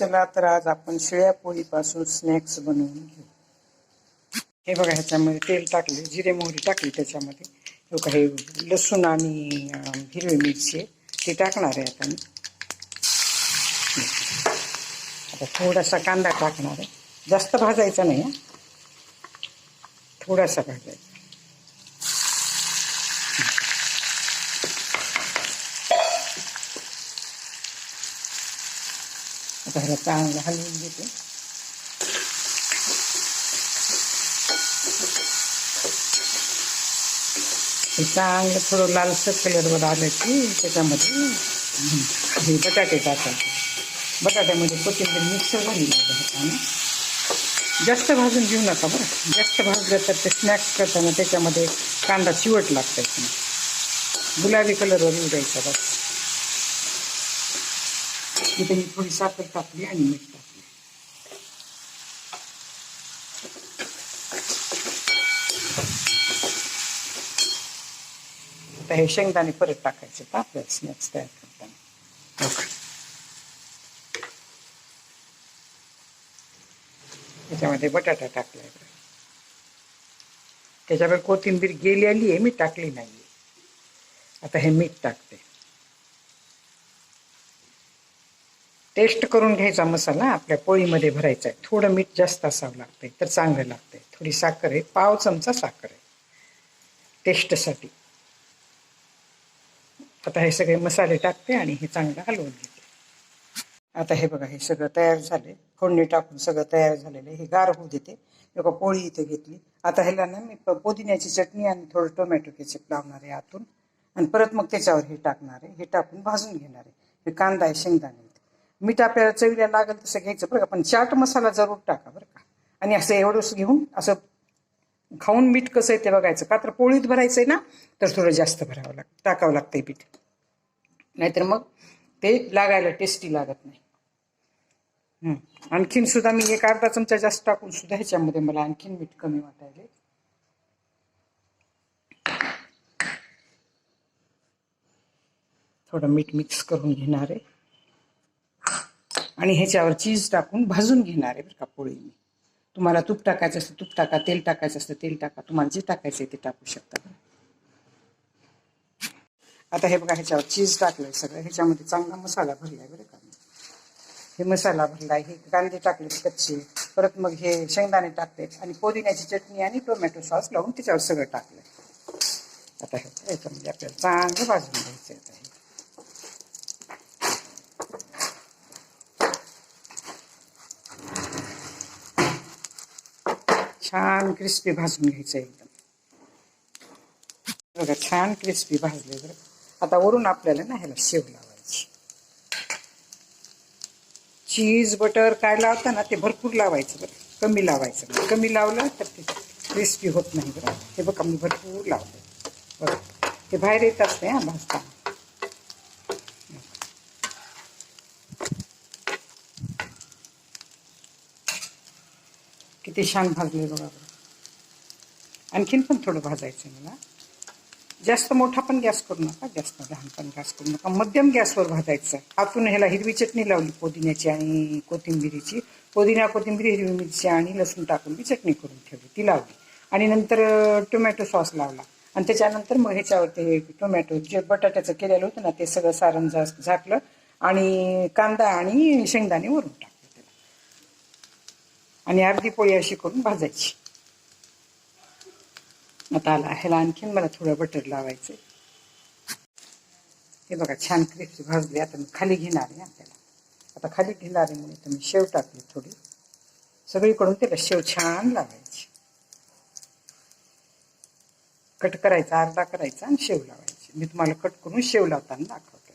चला तर आज आपण शिळ्या पोळीपासून स्नॅक्स बनवून घेऊ. हे बघा ह्याच्यामध्ये तेल टाकले जिरे मोहरी टाकली त्याच्यामध्ये. हे काही हे लसूण आणि हिरवी मिरची आहे ते टाकणार आहे आता मी आता थोडासा कांदा टाकणार आहे. जास्त भाजायचा नाही थोडासा भाजायचा. आता ह्याला चांगलं हलवून घेते. हे चांगलं थोडं लालसर कलरवर आलं की त्याच्यामध्ये हे बटाटे टाकायचे. बटाट्यामध्ये कोथिंबीर मिक्स झाली लागेल हाताने. जास्त भाजून घेऊ नका बरं. जास्त भाजलं तर ते स्नॅक्स करताना त्याच्यामध्ये कांदा चिवट लागतं की गुलाबी कलरवर येऊ द्यायचा बस. इथे मी थोडी साखर टाकली आणि मीठ टाकली आता हे शेंगदाणे परत टाकायचे का आपल्याला स्नॅक्स तयार करताना? त्याच्यामध्ये बटाटा टाकलाय. त्याच्यावर कोथिंबीर गेलेली आहे मी टाकली नाही आता हे मीठ टाकते टेस्ट करून घ्यायचा मसाला आपल्या पोळीमध्ये भरायचा आहे. थोडं मीठ जास्त असावं लागतंय तर चांगलं लागतंय. थोडी साखर आहे पाव चमचा साखर आहे. टेस्टसाठी. आता हे सगळे मसाले टाकते आणि हे चांगलं हलवून घेते. आता हे बघा हे सगळं तयार झाले फोडणी टाकून सगळं तयार झालेलं आहे. हे गार होऊ देते. बघा पोळी इथे घेतली. आता ह्याला ना मी पुदिन्याची चटणी आणि थोडं टोमॅटो केचप लावणार आहे आतून. आणि परत मग त्याच्यावर हे टाकणार आहे. हे टाकून भाजून घेणार आहे. हे कांदा आहे शेंगदाणे मीठ आपल्याला चवीला लागेल तसं घ्यायचं बरं का. पण चाट मसाला जरूर टाका बरं का. आणि असं एवढंच घेऊन असं खाऊन मीठ कसं आहे ते बघायचं. का तर पोळीत भरायचं आहे ना तर थोडं जास्त भरावं लाग टाकावं लागतंय पीठ. नाहीतर मग ते लागायला टेस्टी लागत नाही. आणखीन सुद्धा मी एक अर्धा चमचा जास्त टाकून सुद्धा ह्याच्यामध्ये मला आणखीन मीठ कमी वाटायले थोडं मीठ मिक्स करून घेणार आहे. आणि ह्याच्यावर चीज टाकून भाजून घेणार आहे बरं का पोळी मी तुम्हाला तूप टाकायचं असतं तूप टाका तेल टाकायचं असतं तेल टाका. तुम्हाला जे टाकायचं आहे ते टाकू शकता आता हे बघा ह्याच्यावर चीज टाकलंय सगळं. ह्याच्यामध्ये चांगला मसाला भरलाय बरं का. हे मसाला भरलाय हे कांदे टाकले कच्चे. परत मग हे शेंगदाणे टाकले आणि पुदिन्याची चटणी आणि टोमॅटो सॉस लावून त्याच्यावर सगळं टाकलंय. आता हे याच्यामध्ये आपल्याला चांगलं भाजून घ्यायचं आता हे. छान क्रिस्पी भाजून घ्यायचं एकदम. बघा छान क्रिस्पी भाजले बरं. आता वरून आपल्याला ना ह्याला शेव लावायची. चीज बटर काय लावता ना ते भरपूर लावायचं बरं. कमी लावायचं कमी लावलं तर ते क्रिस्पी होत नाही बरं. हे बघा मी भरपूर लावलं. बघा हे बाहेर येत असते हा भाजताना. किती छान भाजले बघा. बरं आणखीन पण थोडं भाजायचं आहे मला. जास्त मोठा पण गॅस करू नका जास्त लहान पण गॅस करू नका. मध्यम गॅसवर भाजायचं. आतून ह्याला हिरवी चटणी लावली पुदिन्याची आणि कोथिंबिरीची. पुदिना कोथिंबीर हिरवी मिरची आणि लसूण टाकून ती चटणी करून ठेवली ती लावली. आणि नंतर टोमॅटो सॉस लावला. आणि त्याच्यानंतर मग ह्याच्यावरती हे टोमॅटो जे बटाट्याचं केलेलं होतं ना ते सगळं सारण झाकलं आणि कांदा आणि शेंगदाणे वरून टाकलं. आणि अर्धी पोळी अशी करून भाजायची. आता आला ह्याला आणखीन मला थोडं बटर लावायचं हे बघा छान क्रिस्पी भाजली. आता मी खाली घेणार आहे आपल्याला आता खाली घेणार आहे म्हणून तुम्ही शेव टाकली थोडी. सगळीकडून त्याला शेव छान लावायची. कट करायचा अर्धा करायचा आणि शेव लावायची. मी तुम्हाला कट करून शेव लावताना दाखवते.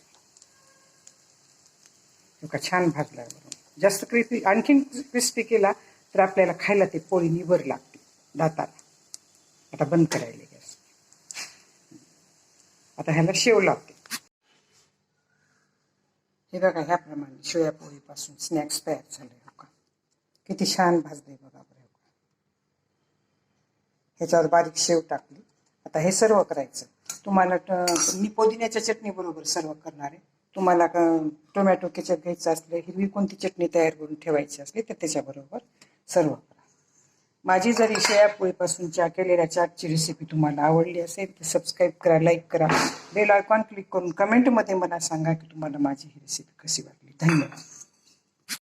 बघा छान भाजला जास्त क्रिस्पी आणखीन क्रिस्पी केला तर आपल्याला खायला ते पोळी निभर लागते दाताला. आता बंद करायला गॅस आता ह्याला शेव लागते. हे बघा ह्याप्रमाणे शिळ्या पोळीपासून स्नॅक्स तयार झाले हो का किती छान भाजले बघा बरं ह्याच्यावर बारीक शेव टाकली. आता हे सर्व करायचं. तुम्हाला मी पुदिन्याच्या चटणी बरोबर सर्व करणार आहे. तुम्हाला टोमॅटो केचप घ्यायचं असलं हिरवी कोणती चटणी तयार करून ठेवायची असली तर त्याच्याबरोबर सर्व. माझी जर या पोळीपासूनच्या केलेल्या चाटची रेसिपी तुम्हाला आवडली असेल तर सबस्क्राईब करा लाईक करा. बेल आयकॉन क्लिक करून कमेंटमध्ये मला सांगा की तुम्हाला माझी ही रेसिपी कशी वाटली. धन्यवाद.